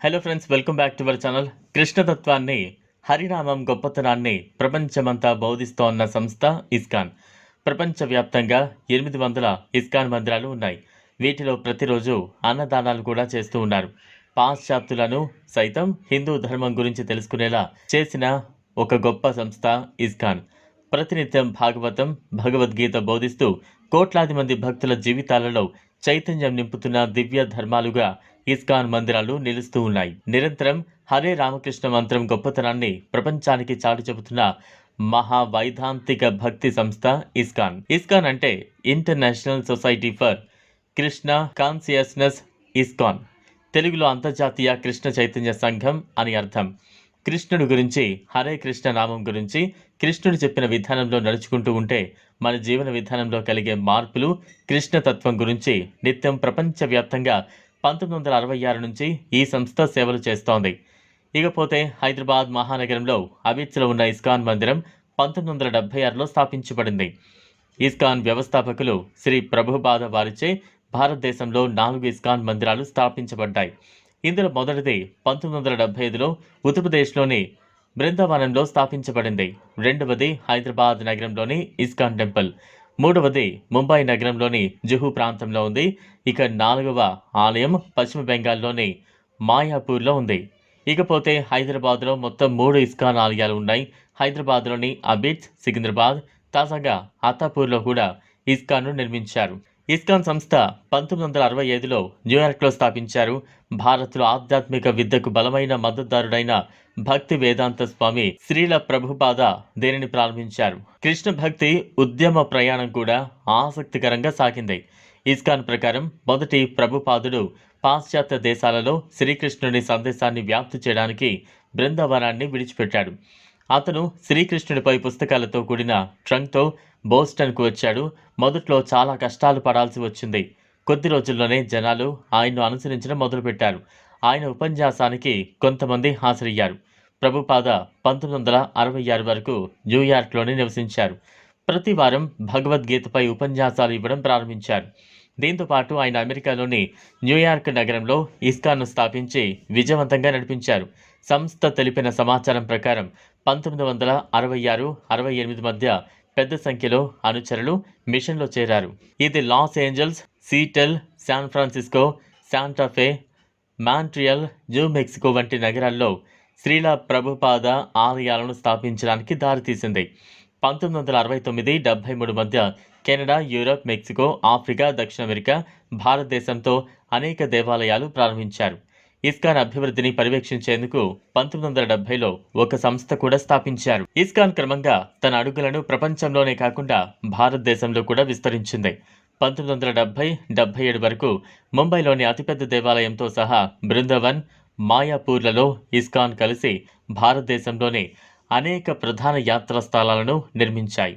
Hello friends welcome back to our channel కృష్ణతత్వాన్ని హరినామం గొప్పతనాన్ని ప్రపంచమంతా బోధిస్తోన్న సంస్థ ఇస్కాన్ ప్రపంచవ్యాప్తంగా ఎనిమిది వందల ఇస్కాన్ మందిరాలు ఉన్నాయి. వీటిలో ప్రతిరోజు అన్నదానాలు కూడా చేస్తూ ఉన్నారు. పాశ్చాత్యులను సైతం హిందూ ధర్మం గురించి తెలుసుకునేలా చేసిన ఒక గొప్ప సంస్థ ఇస్కాన్ ప్రతినిత్యం భాగవతం భగవద్గీత బోధిస్తూ కోట్లాది మంది భక్తుల జీవితాలలో చైతన్యం నింపుతున్న దివ్య ధర్మాలుగా ఇస్కాన్ మందిరాలు నిలుస్తూ ఉన్నాయి. నిరంతరం హరే రామకృష్ణ మంత్రం గొప్పతనాన్ని ప్రపంచానికి చాటు చెబుతున్న మహా వైదాంతిక భక్తి సంస్థ ఇస్కాన్. ఇస్కాన్ అంటే international society for Krishna consciousness ISKCON. తెలుగులో అంతర్జాతీయ కృష్ణ చైతన్య సంఘం అని అర్థం. కృష్ణుడి గురించి హరే కృష్ణ నామం గురించి కృష్ణుడు చెప్పిన విధానంలో నడుచుకుంటూ ఉంటే మన జీవన విధానంలో కలిగే మార్పులు కృష్ణతత్వం గురించి నిత్యం ప్రపంచవ్యాప్తంగా పంతొమ్మిది వందల అరవై ఆరు నుంచి ఈ సంస్థ సేవలు చేస్తోంది. ఇకపోతే హైదరాబాద్ మహానగరంలో అబిత్స్లో ఉన్న ఇస్కాన్ మందిరం పంతొమ్మిది వందల డెబ్బై ఆరులో స్థాపించబడింది. ఇస్కాన్ వ్యవస్థాపకులు శ్రీ ప్రభుబాద వారిచే భారతదేశంలో నాలుగు ఇస్కాన్ మందిరాలు స్థాపించబడ్డాయి. ఇందులో మొదటిది పంతొమ్మిది వందల డెబ్బై ఐదులో ఉత్తరప్రదేశ్లోని బృందావనంలో స్థాపించబడింది. రెండవది హైదరాబాద్ నగరంలోని ఇస్కాన్ టెంపుల్. మూడవది ముంబై నగరంలోని జుహు ప్రాంతంలో ఉంది. ఇక నాలుగవ ఆలయం పశ్చిమ బెంగాల్లోని మాయాపూర్లో ఉంది. ఇకపోతే హైదరాబాద్లో మొత్తం మూడు ఇస్కాన్ ఆలయాలు ఉన్నాయి. హైదరాబాద్లోని అబిడ్స్ సికింద్రాబాద్ తాజాగా అత్తాపూర్లో కూడా ఇస్కాన్ను నిర్మించారు. ఇస్కాన్ సంస్థ పంతొమ్మిది వందల అరవై ఐదులో న్యూయార్క్లో స్థాపించారు. భారత్లో ఆధ్యాత్మిక విద్యకు బలమైన మద్దతుదారుడైన భక్తి వేదాంత స్వామి శ్రీల ప్రభుపాద దీనిని ప్రారంభించారు. కృష్ణ భక్తి ఉద్యమ ప్రయాణం కూడా ఆసక్తికరంగా సాగింది. ఇస్కాన్ ప్రకారం మొదటి ప్రభుపాదుడు పాశ్చాత్య దేశాలలో శ్రీకృష్ణుని సందేశాన్ని వ్యాప్తి చేయడానికి బృందావనాన్ని విడిచిపెట్టాడు. అతను శ్రీకృష్ణుడిపై పుస్తకాలతో కూడిన ట్రంక్తో బోస్టన్కు వచ్చాడు. మొదట్లో చాలా కష్టాలు పడాల్సి వచ్చింది. కొద్ది రోజుల్లోనే జనాలు ఆయన్ను అనుసరించడం మొదలుపెట్టారు. ఆయన ఉపన్యాసానికి కొంతమంది హాజరయ్యారు. ప్రభుపాద పంతొమ్మిది వందల అరవై ఆరు వరకు న్యూయార్క్లోనే నివసించారు. ప్రతి వారం భగవద్గీతపై ఉపన్యాసాలు ఇవ్వడం ప్రారంభించారు. దీంతో పాటు ఆయన అమెరికాలోని న్యూయార్క్ నగరంలో ఇస్కాన్ను స్థాపించి విజయవంతంగా నడిపించారు. సంస్థ తెలిపిన సమాచారం ప్రకారం పంతొమ్మిది వందల అరవై ఆరు అరవై ఎనిమిది మధ్య పెద్ద సంఖ్యలో అనుచరులు మిషన్లో చేరారు. ఇది Los Angeles Seattle San Francisco Santa Fe Montreal New Mexico వంటి నగరాల్లో శ్రీల ప్రభుపాద ఆలయాలను స్థాపించడానికి దారితీసింది. పంతొమ్మిది వందల అరవై తొమ్మిది డెబ్బై మూడు మధ్య కెనడా యూరప్ మెక్సికో ఆఫ్రికా దక్షిణ అమెరికా భారతదేశంతో అనేక దేవాలయాలు ప్రారంభించారు. ఇస్కాన్ అభివృద్ధిని పర్యవేక్షించేందుకు పంతొమ్మిది వందల డెబ్బైలో ఒక సంస్థ కూడా స్థాపించారు. ఇస్కాన్ క్రమంగా తన అడుగులను ప్రపంచంలోనే కాకుండా భారతదేశంలో కూడా విస్తరించింది. పంతొమ్మిది వందల డెబ్బై డెబ్బై ఏడు వరకు ముంబైలోని అతిపెద్ద దేవాలయంతో సహా బృందవన్ మాయాపూర్లలో ఇస్కాన్ కలిసి భారతదేశంలోని అనేక ప్రధాన యాత్రా స్థలాలను నిర్మించాయి.